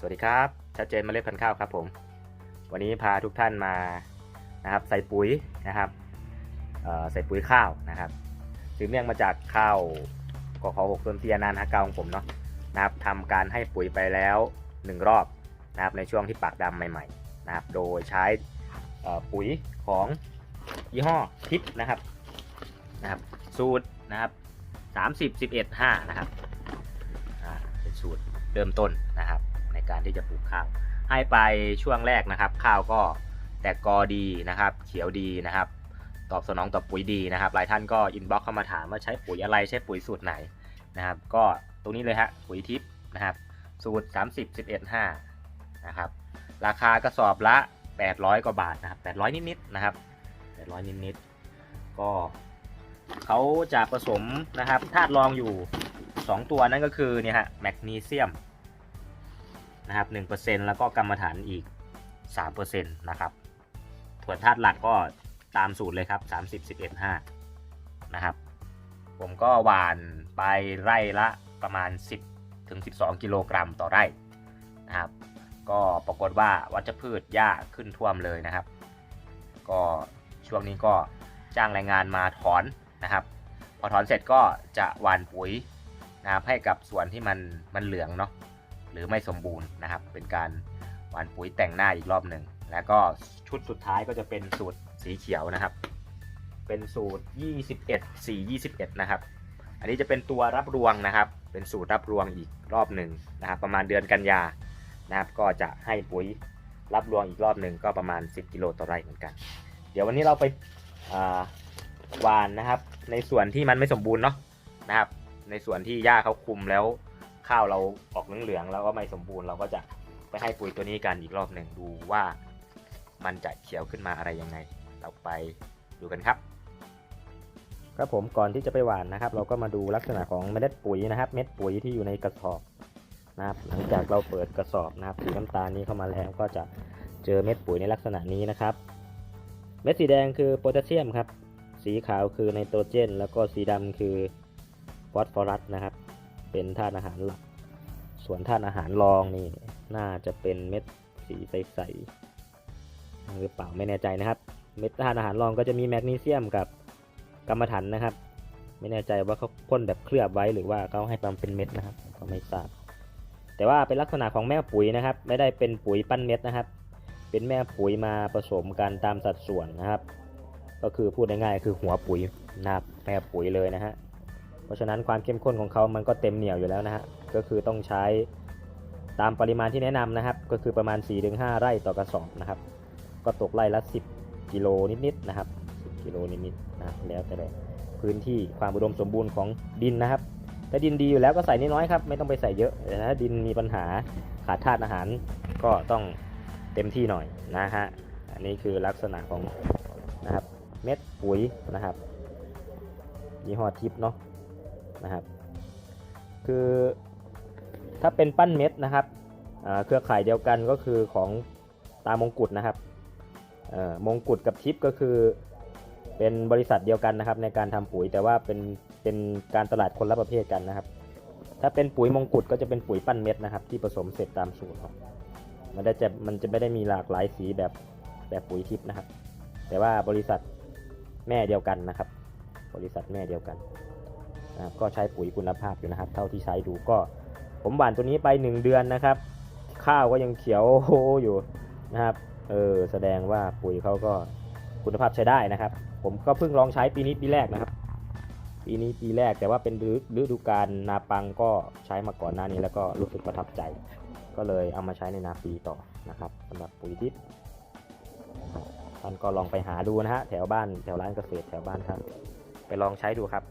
สวัสดีครับชัดเจนเมล็ดพันธุ์ข้าวครับผม วันนี้พาทุกท่านมานะครับใส่ปุ๋ยนะครับใส่ปุ๋ยข้าวนะครับสืบเนื่องมาจากข้าวกขอหกต้นเตียนานฮะเกาของผมเนาะนะครับทำการให้ปุ๋ยไปแล้ว 1 รอบนะครับในช่วงที่ปากดำใหม่ๆนะครับโดยใช้ปุ๋ยของยี่ห้อทิปนะครับนะครับสูตรนะครับ30 11 5นะครับเป็นสูตรเริ่มต้นนะครับ การที่จะปลูกข้าว ให้ไปช่วงแรกนะครับ ข้าวก็แตกกอดีนะครับ เขียวดีนะครับ ตอบสนองต่อปุ๋ยดีนะครับ หลายท่านก็อินบ็อกเข้ามาถามว่าใช้ปุ๋ยอะไรใช้ปุ๋ยสูตรไหนนะครับ ก็ตรงนี้เลยฮะปุ๋ยทิพย์นะครับ สูตร 30 11 5นะครับราคากระสอบละ 800 กว่าบาทนะครับ800 นิดๆนะครับ800 นิดๆก็เขาจะผสมนะครับธาตุรองอยู่ 2 ตัวนั่นก็คือเนี่ยฮะแมกนีเซียม นะครับ 1%แล้วก็กรรมฐานอีก 3%นะครับส่วนธาตุหลักก็ตามสูตรเลยครับ 30 11 5 นะครับ ผมก็หวานไปไร่ละประมาณ 10ถึง12 กิโลกรัมต่อไร่นะครับ ก็ปรากฏว่าวัชพืชหญ้าขึ้นท่วมเลยนะครับ ก็ช่วงนี้ก็จ้างแรงงานมาถอนนะครับ พอถอนเสร็จก็จะหว่านปุ๋ยนะครับให้กับส่วนที่มันมันเหลืองเนาะ หรือไม่สมบูรณ์นะครับ เป็นการหว่านปุ๋ยแต่งหน้าอีกรอบหนึ่งแล้วก็ชุดสุดท้ายก็จะเป็นสูตรสีเขียวนะครับ เป็นสูตร 21 4 21 นะครับ อันนี้จะเป็นตัวรับรวงนะครับ เป็นสูตรรับรวงอีกรอบหนึ่งนะครับ ประมาณเดือนกันยานะครับ ก็จะให้ปุ๋ยรับรวงอีกรอบหนึ่งก็ประมาณ 10 กิโลต่อไร่เหมือนกัน เดี๋ยววันนี้เราไปหวานนะครับ ในส่วนที่มันไม่สมบูรณ์เนาะนะครับ ในส่วนที่หญ้าเขาคุมแล้ว ข้าวเราออกเหลืองๆแล้วก็ไม่สมบูรณ์เราก็จะไปให้ปุ๋ยตัวนี้กันอีกรอบหนึ่งดูว่ามันจะเขียวขึ้นมาอะไรยังไง เราไปดูกันครับ ครับผมก่อนที่จะไปหว่านนะครับ เราก็มาดูลักษณะของเมล็ดปุ๋ยนะครับ เม็ดปุ๋ยที่อยู่ในกระสอบนะครับหลังจากเราเปิดกระสอบนะครับสีน้ำตาลนี้เข้ามาแล้วก็จะเจอเม็ดปุ๋ยในลักษณะนี้นะครับ เม็ดสีแดงคือโพแทสเซียมครับ สีขาวคือไนโตรเจน แล้วก็สีดำคือฟอสฟอรัสนะครับ เป็นธาตุอาหารหลัก ส่วนธาตุอาหารรองนี่น่าจะเป็นเม็ดสีใสๆหรือเปล่าไม่แน่ใจนะครับ เม็ดธาตุอาหารรองก็จะมีแมกนีเซียมกับกรรมะถันนะครับ ไม่แน่ใจว่าเขาพ่นแบบเคลือบไว้หรือว่าเขาให้ตามเป็นเม็ดนะครับก็ไม่ทราบแต่ว่าเป็นลักษณะของแม่ปุ๋ยนะครับ ไม่ได้เป็นปุ๋ยปั้นเม็ดนะครับ เป็นแม่ปุ๋ยมาผสมกันตามสัดส่วนนะครับ ก็คือพูดง่ายๆคือหัวปุ๋ยนะครับแม่ปุ๋ยเลยนะฮะ เพราะฉะนั้นความเข้มข้นของเขามันก็เต็มเหนียวอยู่แล้วนะฮะ ก็คือต้องใช้ตามปริมาณที่แนะนำนะครับ ก็คือประมาณ 4-5 ไร่ต่อกระสอบนะครับ ก็ตกไร่ละ 10 กิโลนิดๆนะครับ 10 กิโลนิดๆนะแล้วแต่พื้นที่ความอุดมสมบูรณ์ของดินนะครับ ถ้าดินดีอยู่แล้วก็ใส่น้อยๆครับ ไม่ต้องไปใส่เยอะ แต่ถ้าดินมีปัญหาขาดธาตุอาหารก็ต้องเต็มที่หน่อยนะฮะ อันนี้คือลักษณะของนะครับเม็ดปุ๋ยนะครับยี่ห้อทิปเนาะ นะครับ คือถ้าเป็นปั้นเม็ดนะครับเครือข่ายเดียวกันก็คือของตามงกุฎนะครับมงกุฎกับทิปก็คือเป็นบริษัทเดียวกันนะครับ ในการทำปุ๋ยแต่ว่าเป็นเป็นการตลาดคนละประเภทกันนะครับ ถ้าเป็นปุ๋ยมงกุฎก็จะเป็นปุ๋ยปั้นเม็ดนะครับ ที่ผสมเสร็จตามสูตรมันได้จะมันจะไม่ได้มีหลากหลายสีแบบแบบปุ๋ยทิพย์นะครับ แต่ว่าบริษัทแม่เดียวกันนะครับ บริษัทแม่เดียวกัน นะครับก็ใช้ปุ๋ยคุณภาพอยู่นะครับ เท่าที่ใช้ดูก็ ผมหว่านตัวนี้ไป 1 เดือนนะครับ ข้าวก็ยังเขียวโฮอยู่นะครับเออแสดงว่าปุ๋ยเขาก็คุณภาพใช้ได้นะครับ ผมก็เพิ่งลองใช้ปีนี้ปีแรกนะครับ ปีนี้ปีแรกแต่ว่าเป็นฤฤดูกาลนาปังก็ใช้มาก่อนหน้านี้แล้วก็รู้สึกประทับใจ ก็เลยเอามาใช้ในนาปีต่อนะครับสำหรับปุ๋ยทิพย์ท่านก็ลองไปหาดูนะฮะแถวบ้านแถวร้านเกษตรแถวบ้านครับ ไปลองใช้ดูครับ